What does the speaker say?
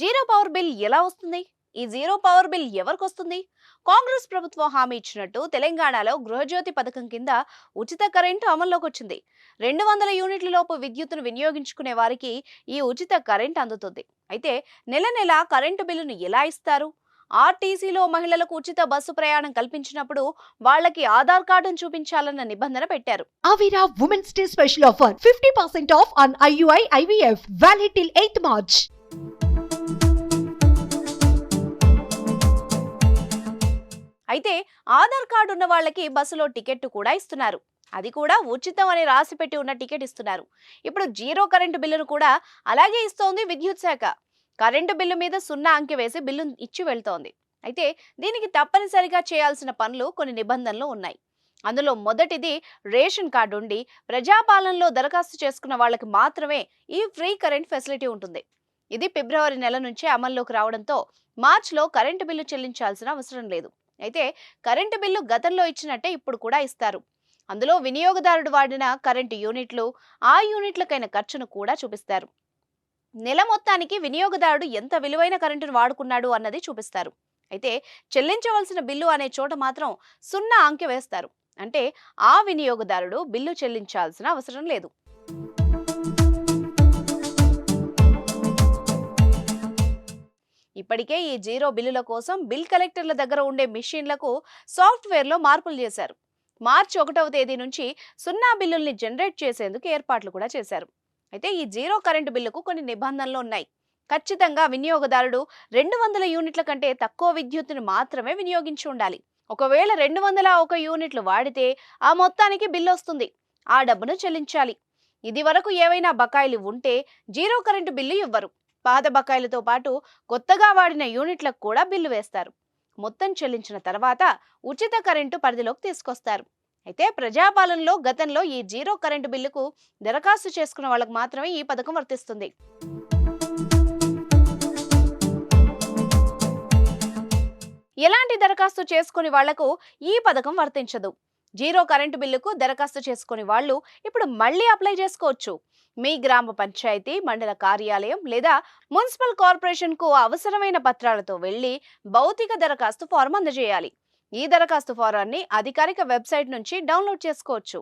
Zero power bill ఎలా వస్తుంది? ఈ జీరో పవర్ బిల్ ఎవరికి వస్తుంది కాంగ్రెస్ ప్రభుత్వం హామీ ఇచ్చినట్టు తెలంగాణలో గృహజ్యోతి పథకం కింద ఉచిత కరెంటు అమల్లోకి వచ్చింది రెండు వందల యూనిట్ల లోపు విద్యుత్తును వినియోగించుకునే వారికి ఈ ఉచిత కరెంట్ అందుతుంది. అయితే నెల నెల కరెంటు బిల్లును ఎలా ఇస్తారు? ఆర్టీసీలో మహిళలకు ఉచిత బస్సు ప్రయాణం కల్పించినప్పుడు వాళ్ళకి ఆధార్ కార్డును చూపించాలన్న నిబంధన పెట్టారు. Avira Women's Day special offer 50% off on IUI IVF valid till 8th March. అయితే ఆధార్ కార్డు ఉన్న వాళ్ళకి బస్సులో టికెట్ కూడా ఇస్తున్నారు. అది కూడా ఉచితం అని రాసి పెట్టి ఉన్న టికెట్ ఇస్తున్నారు. ఇప్పుడు జీరో కరెంటు బిల్లును కూడా అలాగే ఇస్తోంది విద్యుత్ శాఖ. కరెంటు బిల్లు మీద సున్నా అంకె వేసి బిల్లు ఇచ్చి వెళ్తోంది. అయితే దీనికి తప్పనిసరిగా చేయాల్సిన పనులు కొన్ని నిబంధనలు ఉన్నాయి. అందులో మొదటిది రేషన్ కార్డు ఉండి ప్రజాపాలనలో దరఖాస్తు చేసుకున్న వాళ్ళకి మాత్రమే ఈ ఫ్రీ కరెంట్ ఫెసిలిటీ ఉంటుంది. ఇది ఫిబ్రవరి నెల నుంచే అమల్లోకి రావడంతో మార్చిలో కరెంటు బిల్లు చెల్లించాల్సిన అవసరం లేదు. అయితే కరెంటు బిల్లు గతంలో ఇచ్చినట్టే ఇప్పుడు కూడా ఇస్తారు. అందులో వినియోగదారుడు వాడిన కరెంటు యూనిట్లు ఆ యూనిట్లకైన ఖర్చును కూడా చూపిస్తారు. నెల మొత్తానికి వినియోగదారుడు ఎంత విలువైన కరెంటును వాడుకున్నాడు అన్నది చూపిస్తారు. అయితే చెల్లించవలసిన బిల్లు అనే చోట మాత్రం సున్నా అంకె వేస్తారు. అంటే ఆ వినియోగదారుడు బిల్లు చెల్లించాల్సిన అవసరం లేదు. ఇప్పటికే ఈ జీరో బిల్లుల కోసం బిల్ కలెక్టర్ల దగ్గర ఉండే మిషన్లకు సాఫ్ట్వేర్లో మార్పులు చేశారు. మార్చి ఒకటవ తేదీ నుంచి సున్నా బిల్లుల్ని జనరేట్ చేసేందుకు ఏర్పాట్లు కూడా చేశారు. అయితే ఈ జీరో కరెంటు బిల్లుకు కొన్ని నిబంధనలు ఉన్నాయి. ఖచ్చితంగా వినియోగదారుడు రెండు వందల యూనిట్ల కంటే తక్కువ విద్యుత్తును మాత్రమే వినియోగించి ఉండాలి. ఒకవేళ రెండు వందల ఒక యూనిట్లు వాడితే ఆ మొత్తానికి బిల్లు వస్తుంది. ఆ డబ్బును చెల్లించాలి. ఇది వరకు ఏవైనా బకాయిలు ఉంటే జీరో కరెంటు బిల్లు ఇవ్వరు. పాత బకాయిలతో పాటు కొత్తగా వాడిన యూనిట్లకు కూడా బిల్లు వేస్తారు. మొత్తం చెల్లించిన తర్వాత ఉచిత కరెంటు పరిధిలోకి తీసుకొస్తారు. అయితే ప్రజాపాలనలో గతంలో ఈ జీరో కరెంటు బిల్లుకు దరఖాస్తు చేసుకున్న వాళ్ళకు మాత్రమే ఈ పథకం వర్తిస్తుంది. ఎలాంటి దరఖాస్తు చేసుకుని వాళ్ళకు ఈ పథకం వర్తించదు. జీరో కరెంటు బిల్లుకు దరఖాస్తు చేసుకుని వాళ్ళు ఇప్పుడు మళ్ళీ అప్లై చేసుకోవచ్చు. మీ గ్రామ పంచాయతీ మండల కార్యాలయం లేదా మున్సిపల్ కార్పొరేషన్కు అవసరమైన పత్రాలతో వెళ్ళి భౌతిక దరఖాస్తు ఫారం అందజేయాలి. ఈ దరఖాస్తు ఫారాన్ని అధికారిక వెబ్సైట్ నుంచి డౌన్లోడ్ చేసుకోవచ్చు.